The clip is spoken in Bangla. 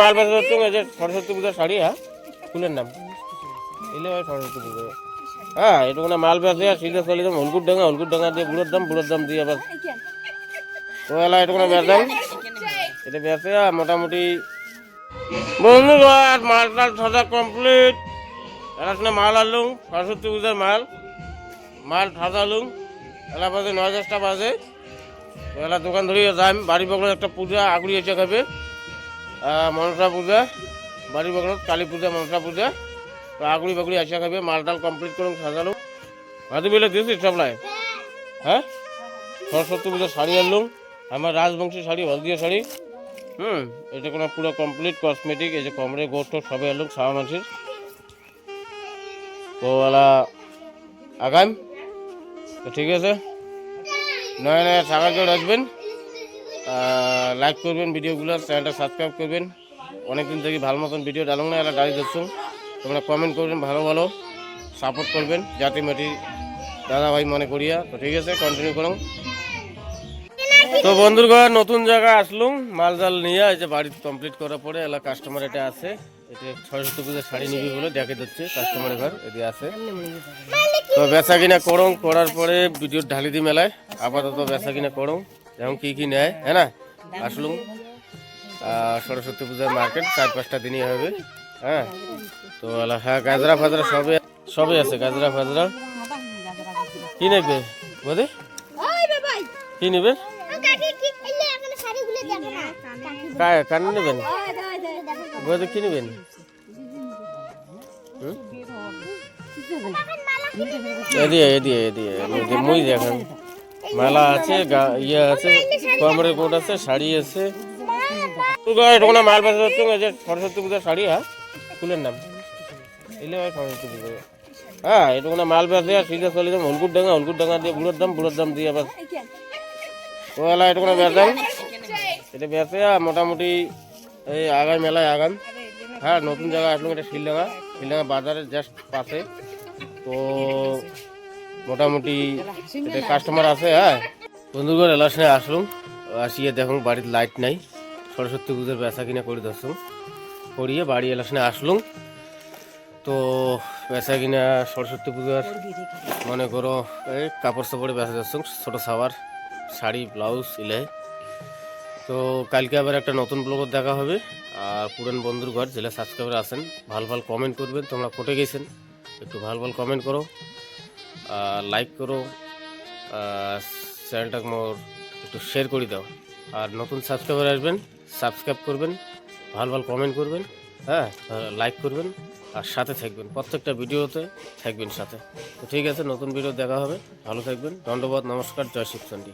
মাল সরস্বতী পূজার শাড়ি হ্যাঁ? ফুলের নাম। সরস্বতী পুজো। হ্যাঁ মাল ডাঙ্গা দিয়ে দাম দাম দিয়ে বেচাম এটা মোটামুটি বন্ধুগণ মাল টাল সাজা কমপ্লিট শুনে মাল আনলুম, সরস্বতী পূজার মাল। মাল সাজালুম। এলা বাজে নয় দশটা বাজে। এলা দোকান ধরিয়ে যাম বাড়ি বগলে একটা পূজা আগুড়ি এসে খাবে। মনসা পূজা, বাড়ি বগলত, কালী পূজা, মনসা পূজা। তো আগুড়ি বাগুড়ি আসা খাবে মাল টাল কমপ্লিট করুন, সাজালুম। হাতে বেলে দিয়েছিস সবলাই হ্যাঁ সরস্বতী পূজার শাড়ি আনলুম। আমার রাজবংশী শাড়ি, হলদিয়া শাড়ি। হুম, এটা কোনো পুরো কমপ্লিট কসমেটিক এই যে কমরে গোস্ট সবে আনলুম সারা মানুষের তো ওলা আগাম। ঠিক আছে। নয় নয় সাগর জোর আসবেন লাইক করবেন ভিডিওগুলো চ্যানেলটা সাবস্ক্রাইব করবেন। অনেকদিন থেকে ভালো মতন ভিডিও ডালুন না এরা দাঁড়িয়ে যাচ্ছ তোমরা কমেন্ট করবেন, ভালো ভালো সাপোর্ট করবেন। জাতি মাটি দাদা ভাই মনে করিয়া। তো ঠিক আছে কন্টিনিউ করুন। তো বন্ধুরগণ নতুন জায়গা আসলুম। মাল জাল নিয়ে এই যে বাড়ি কমপ্লিট করার পরে এলা কাস্টমার এটা আছে। এটা সরস্বতী পুজোর শাড়ি নিবি বলে দেখে দিচ্ছে কাস্টমারের ঘর, এদিকে আছে। তো বেচা কিনা করুন করার পরে ভিডিও ঢালি দি মেলায়। আপাতত বেচা কিনা করুন যেমন কি কি নেয় হ্যাঁ না? আসলুম সরস্বতী পূজার মার্কেট, চার পাঁচটা দিনই হবে হ্যাঁ? তো হ্যাঁ গাজরা ফাজরা সবে সবে আছে, গাজরা ফাজরা। কি নেবে বোধে কি নেবেন কান নেবেন? বোধে কি নেবেন? এদিকে এদিকে এদিকে মুই দেখেন মালা আছে ইয়ে আছে কমরের কোট আছে, শাড়ি আছে। এটা কোনো মাল হচ্ছে? যে সরস্বতী পূজার শাড়ি হ্যাঁ? ফুলের নাম। এলে সরস্বতী পুজো। হ্যাঁ এটা কোনো মাল বেচে আর সিধা চলে যাম হলকুর ডাঙ্গা হলকুর ডাঙ্গা দিয়ে বুড়োর দাম বুড়োর দাম দিয়ে আবার। তো এলা, এটা কোনো বেচাম এটা বেচে মোটামুটি এই আগাম মেলায় আগাম হ্যাঁ নতুন জায়গা আসলো, এটা শিলডাঙ্গা। শিলডাঙ্গা বাজারের জাস্ট পাশে। তো মোটামুটি কাস্টমার আছে হ্যাঁ। বন্ধুগণ এলাসনে আসলুম। আসিয়ে দেখুন, বাড়ির লাইট নাই। সরস্বতী পুজোর বেচা কিনা করে দর্শন করিয়ে বাড়ি এলাসনে আসলুম। তো বেচা কিনা সরস্বতী পুজোর, মনে করো, এই কাপড় সাপড়ে বেচা যাচ্ছ ছোটো সাবার, শাড়ি ব্লাউজ ইলাই তো কালকে আবার একটা নতুন ব্লগত দেখা হবে। আর পুরান বন্ধুর ঘর জেলা সাবস্ক্রাইবার আছেন, ভালো ভালো কমেন্ট করবেন। তোমরা কোটে গেছেন, একটু ভালো ভালো কমেন্ট করো। লাইক করো চ্যানেলটাকে মোর একটু শেয়ার করে দাও। আর নতুন সাবস্ক্রাইবার আসবেন সাবস্ক্রাইব করবেন, ভালো ভালো কমেন্ট করবেন হ্যাঁ লাইক করবেন, আর সাথে থাকবেন, প্রত্যেকটা ভিডিওতে থাকবেন সাথে। তো ঠিক আছে, নতুন ভিডিও দেখা হবে, ভালো থাকবেন, ধন্যবাদ, নমস্কার, জয় শিবচন্ডী।